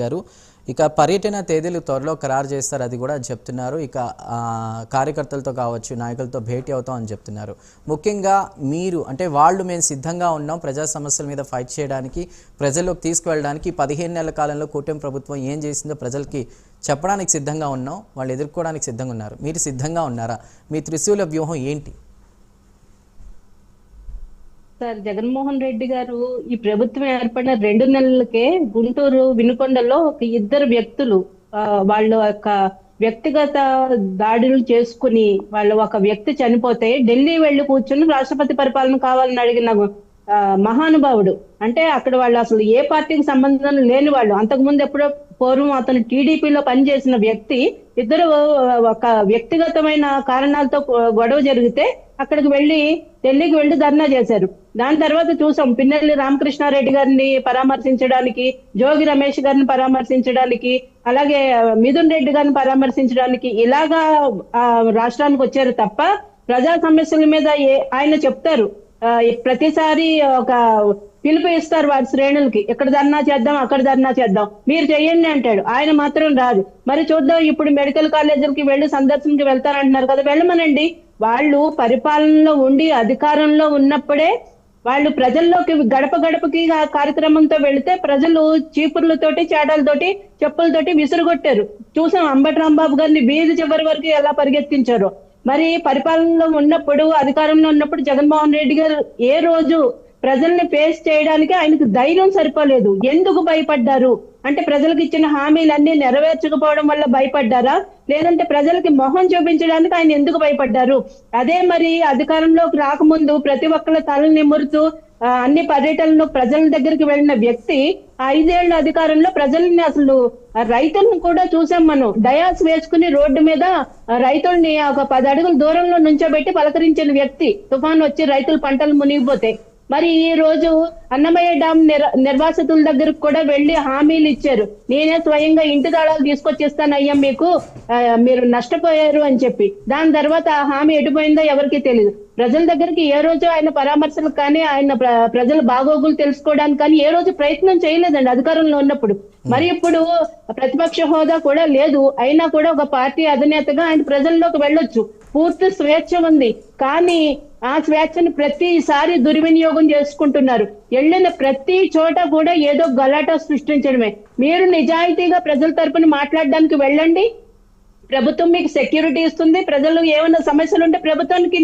గారు. ఇక పర్యటన తేదీలు త్వరలో ఖరారు చేస్తారు అది కూడా చెప్తున్నారు. ఇక కార్యకర్తలతో కావచ్చు నాయకులతో భేటీ అవుతాం అని చెప్తున్నారు. ముఖ్యంగా మీరు అంటే వాళ్ళు మేము సిద్ధంగా ఉన్నాం ప్రజా సమస్యల మీద ఫైట్ చేయడానికి ప్రజల్లోకి తీసుకువెళ్ళడానికి పదిహేను నెలల కాలంలో కూటమి ప్రభుత్వం ఏం చేసిందో ప్రజలకి చెప్పడానికి సిద్ధంగా ఉన్నాం. వాళ్ళు ఎదుర్కోవడానికి సిద్ధంగా ఉన్నారు. మీరు సిద్ధంగా ఉన్నారా? మీ త్రిశూల వ్యూహం ఏంటి? సార్ జగన్మోహన్ రెడ్డి గారు ఈ ప్రభుత్వం ఏర్పడిన రెండు నెలలకే గుంటూరు వినుకొండలో ఒక ఇద్దరు వ్యక్తులు వాళ్ళ యొక్క వ్యక్తిగత దాడులు చేసుకుని వాళ్ళ ఒక వ్యక్తి చనిపోతే ఢిల్లీ వెళ్ళి కూర్చుని రాష్ట్రపతి పరిపాలన కావాలని అడిగిన ఆ, మహానుభావుడు. అంటే అక్కడ వాళ్ళు అసలు ఏ పార్టీకి సంబంధం లేని వాళ్ళు. అంతకుముందు ఎప్పుడో పూర్వం అతను టీడీపీలో పనిచేసిన వ్యక్తి ఇద్దరు ఒక వ్యక్తిగతమైన కారణాలతో గొడవ జరిగితే అక్కడికి వెళ్ళి ఢిల్లీకి వెళ్ళి ధర్నా చేశారు. దాని తర్వాత చూసాం పిన్నెల్లి రామకృష్ణారెడ్డి గారిని పరామర్శించడానికి జోగి రమేష్ గారిని పరామర్శించడానికి అలాగే మిథున్ రెడ్డి గారిని పరామర్శించడానికి ఇలాగా ఆ, రాష్ట్రానికి వచ్చారు తప్ప ప్రజా సమస్యల మీద ఏ- ఆయన చెప్తారు. ప్రతిసారి ఒక పిలుపు ఇస్తారు వారి శ్రేణులకి. ఇక్కడ ధర్నా చేద్దాం అక్కడ ధర్నా చేద్దాం. మీరు చెయ్యండి అంటాడు. ఆయన మాత్రం రాదు. మరి చూద్దాం ఇప్పుడు మెడికల్ కాలేజీలకి వెళ్ళి సందర్శనకి వెళ్తారంటున్నారు కదా వెళ్ళమనండి. వాళ్ళు పరిపాలనలో ఉండి అధికారంలో ఉన్నప్పుడే వాళ్ళు ప్రజల్లోకి గడప గడపకి కార్యక్రమంతో వెళితే ప్రజలు చీపుర్లతోటి చాటలతోటి చెప్పులతోటి విసురుగొట్టారు. చూసాం అంబటి రాంబాబు గారిని వీధి చివరి వరకు ఎలా పరిగెత్తించారు. మరి పరిపాలనలో ఉన్నప్పుడు అధికారంలో ఉన్నప్పుడు జగన్మోహన్ రెడ్డి గారు ఏ రోజు ప్రజల్ని ఫేస్ చేయడానికి ఆయనకు ధైర్యం సరిపోలేదు. ఎందుకు భయపడ్డారు? అంటే ప్రజలకు ఇచ్చిన హామీలన్నీ నెరవేర్చకపోవడం వల్ల భయపడ్డారా? లేదంటే ప్రజలకి మొహం చూపించడానికి ఆయన ఎందుకు భయపడ్డారు? అదే మరి అధికారంలోకి రాకముందు ప్రతి ఒక్కళ్ళ తలని నిమురుతూ అన్ని పర్యటనలు ప్రజల దగ్గరికి వెళ్ళిన వ్యక్తి ఐదేళ్ళ అధికారంలో ప్రజల్ని అసలు రైతులను కూడా చూసాం మనం. డయాస్ వేసుకుని రోడ్డు మీద రైతుల్ని ఒక పది అడుగుల దూరంలో నుంచోబెట్టి పలకరించిన వ్యక్తి తుఫాన్ వచ్చి రైతులు పంటలు మునిగిపోతాయి మరి ఈ రోజు అన్నమయ్య డామ్ నిర్ నిర్వాసితుల దగ్గరకు కూడా వెళ్ళి హామీలు ఇచ్చారు. నేనే స్వయంగా ఇంటి తాళాలు తీసుకొచ్చేస్తాను అయ్యా మీకు మీరు నష్టపోయారు అని చెప్పి. దాని తర్వాత ఆ హామీ ఎటుపోయిందో ఎవరికి తెలియదు ప్రజల దగ్గరికి ఏ రోజు ఆయన పరామర్శలు కానీ ఆయన ప్ర- ప్రజల బాగోగులు తెలుసుకోవడానికి కానీ ఏ రోజు ప్రయత్నం చేయలేదండి అధికారంలో ఉన్నప్పుడు. మరి ఇప్పుడు ప్రతిపక్ష హోదా కూడా లేదు. అయినా కూడా ఒక పార్టీ అధినేతగా ఆయన ప్రజల్లోకి వెళ్ళొచ్చు. పూర్తి స్వేచ్ఛ ఉంది. కానీ ఆ స్వేచ్ఛను ప్రతిసారి దుర్వినియోగం చేసుకుంటున్నారు. వెళ్ళిన ప్రతి చోట కూడా ఏదో గలాటా సృష్టించడమే. మీరు నిజాయితీగా ప్రజల తరపున మాట్లాడడానికి వెళ్ళండి. ప్రభుత్వం మీకు సెక్యూరిటీ ఇస్తుంది. ప్రజలు ఏమైనా సమస్యలు ఉంటే ప్రభుత్వానికి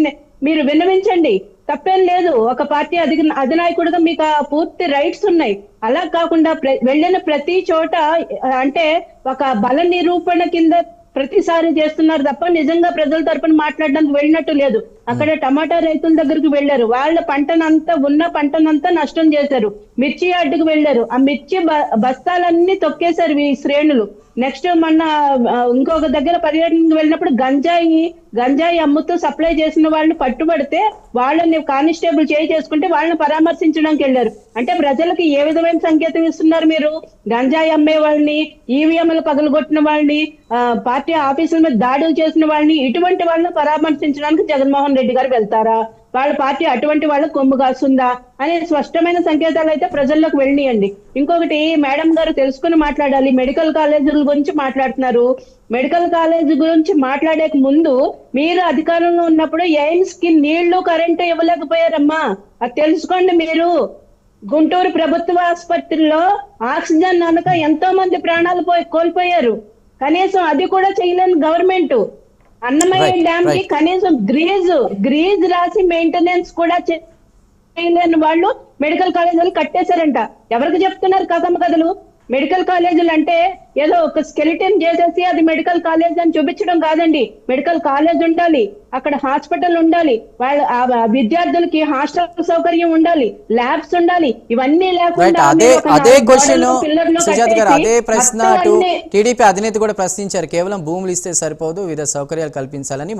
మీరు విన్నవించండి. తప్పేం లేదు. ఒక పార్టీ అధి అధినాయకుడిగా మీకు ఆ పూర్తి రైట్స్ ఉన్నాయి. అలా కాకుండా వెళ్ళిన ప్రతి చోట అంటే ఒక బల నిరూపణ కింద ప్రతిసారి చేస్తున్నారు తప్ప నిజంగా ప్రజల తరపున మాట్లాడడానికి వెళ్ళినట్టు లేదు. అక్కడ టమాటా రైతుల దగ్గరికి వెళ్ళారు వాళ్ళ పంటనంతా ఉన్న పంటనంతా నష్టం చేశారు. మిర్చి యార్డుకు వెళ్ళారు ఆ మిర్చి బస్తాలన్నీ తొక్కేశారు ఈ శ్రేణులు. నెక్స్ట్ మొన్న ఇంకొక దగ్గర పర్యటనకు వెళ్ళినప్పుడు గంజాయి గంజాయి అమ్ముతూ సప్లై చేసిన వాళ్ళని పట్టుబడితే వాళ్ళని కానిస్టేబుల్ చేయి చేసుకుంటే వాళ్ళని పరామర్శించడానికి వెళ్ళారు. అంటే ప్రజలకు ఏ విధమైన సంకేతం ఇస్తున్నారు మీరు? గంజాయి అమ్మే వాళ్ళని ఈవీఎంలు పగలగొట్టిన వాళ్ళని పార్టీ ఆఫీసుల మీద దాడులు చేసిన వాళ్ళని ఇటువంటి వాళ్ళని పరామర్శించడానికి జగన్మోహన్ రెడ్డి గారు వెళ్తారా? వాళ్ళ పార్టీ అటువంటి వాళ్ళ కొమ్ము కాస్తుందా? అనే స్పష్టమైన సంకేతాలు అయితే ప్రజల్లోకి వెళ్ళియండి ఇంకొకటి మేడం గారు తెలుసుకుని మాట్లాడాలి. మెడికల్ కాలేజీల గురించి మాట్లాడుతున్నారు. మెడికల్ కాలేజీ గురించి మాట్లాడే ముందు మీరు అధికారంలో ఉన్నప్పుడు ఎయిమ్స్కి నీళ్ళు కరెంటు ఇవ్వలేకపోయారమ్మా. అది తెలుసుకోండి మీరు. గుంటూరు ప్రభుత్వ ఆసుపత్రిలో ఆక్సిజన్ అనక ఎంతో మంది ప్రాణాలు పోయి కోల్పోయారు. కనీసం అది కూడా చేయలేని గవర్నమెంట్. అన్నమయ్య డ్యామ్కి. కనీసం గ్రీజ్ గ్రీజ్ రాసి మెయింటెనెన్స్ కూడా చేయలేని వాళ్ళు మెడికల్ కాలేజీలు కట్టేశారంట ఎవరికి చెప్తున్నారు కథమ్మ కథలు మెడికల్ కాలేజీలు అంటే ఏదో ఒక స్కెలిటన్ చేసేసి అది మెడికల్ కాలేజ్ అని చూపించడం కాదండి. మెడికల్ కాలేజ్ ఉండాలి అక్కడ హాస్పిటల్ ఉండాలి వాళ్ళ విద్యార్థులకి హాస్టల్ సౌకర్యం ఉండాలి ల్యాబ్స్ ఉండాలి ఇవన్నీ లేకుండా అదే అదే క్వశ్చన్ సుజాత గారు అదే ప్రశ్న టీడీపీ అధినేత కూడా ప్రశ్నించారు. కేవలం భూములు ఇస్తే సరిపోదు వివిధ సౌకర్యాలు కల్పించాలని